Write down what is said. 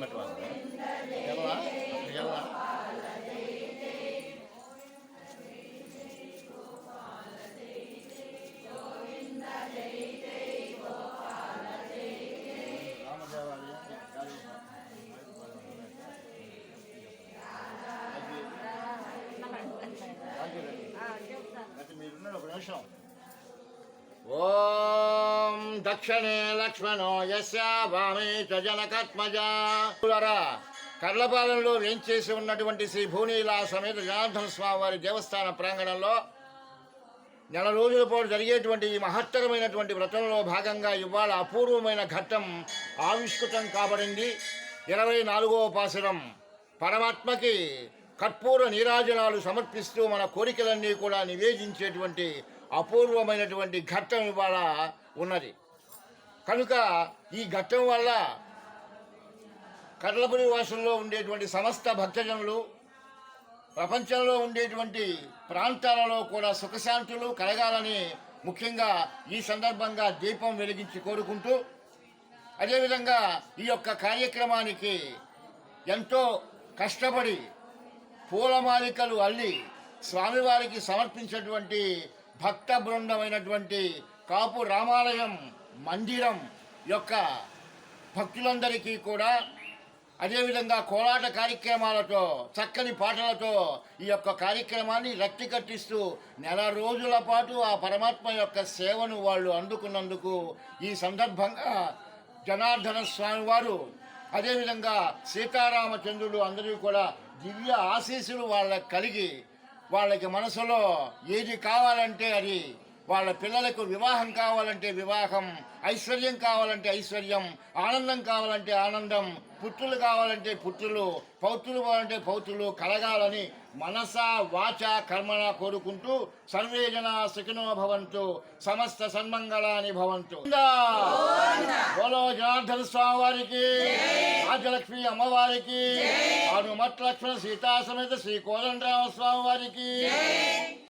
దండం పెట్టవాలి గెలవా? గెలవా? మీరున్నారు ఒక నిమిషం. ఓ దక్షిణే లక్ష్మణో యస్య వామే కర్లపాలెంలో వేంచేసి ఉన్నటువంటి శ్రీ భూనీలా సమేత జనార్దన స్వామి వారి దేవస్థాన ప్రాంగణంలో నెల రోజుల పాటు జరిగేటువంటి ఈ మహత్తరమైనటువంటి వ్రతంలో భాగంగా ఇవాళ అపూర్వమైన ఘట్టం ఆవిష్కృతం కాబడింది. ఇరవై నాలుగవ పాసరం పరమాత్మకి కర్పూర నీరాజనాలు సమర్పిస్తూ మన కోరికలన్నీ కూడా నివేదించేటువంటి అపూర్వమైనటువంటి ఘట్టం ఇవాళ ఉన్నది. కనుక ఈ ఘట్టం వల్ల కర్లపురి వాసుల్లో ఉండేటువంటి సమస్త భక్తజనులు ప్రపంచంలో ఉండేటువంటి ప్రాంతాలలో కూడా సుఖశాంతులు కలగాలని ముఖ్యంగా ఈ సందర్భంగా దీపం వెలిగించి కోరుకుంటూ అదేవిధంగా ఈ యొక్క కార్యక్రమానికి ఎంతో కష్టపడి పూలమాలికలు అల్లి స్వామివారికి సమర్పించినటువంటి భక్త బృందమైనటువంటి కాపు రామాలయం మందిరం యొక్క భక్తులందరికీ కూడా అదేవిధంగా కోలాట కార్యక్రమాలతో చక్కని పాటలతో ఈ యొక్క కార్యక్రమాన్ని రక్తి కట్టిస్తూ నెల రోజుల పాటు ఆ పరమాత్మ యొక్క సేవను వాళ్ళు అందుకున్నందుకు ఈ సందర్భంగా జనార్దన స్వామి వారు అదేవిధంగా సీతారామచంద్రుడు అందరూ కూడా దివ్య ఆశీస్సులు వాళ్ళకి కలిగి వాళ్ళకి మనసులో ఏది కావాలంటే అది వాళ్ళ పిల్లలకు వివాహం కావాలంటే వివాహం ఐశ్వర్యం కావాలంటే ఐశ్వర్యం ఆనందం కావాలంటే ఆనందం పుత్రులు కావాలంటే పుత్రులు పౌత్రులు కావాలంటే పౌత్రులు కలగాలని మనస వాచ కర్మణ కోరుకుంటూ సర్వే జన సుఖినో భవంతు సమస్త సన్మంగళాని భవంతు. బోలో జనార్దన స్వామి వారికి రాజలక్ష్మి అమ్మవారికి హనుమత్ లక్ష్మణ సీతా సమేత శ్రీ కోదండరామ స్వామి వారికి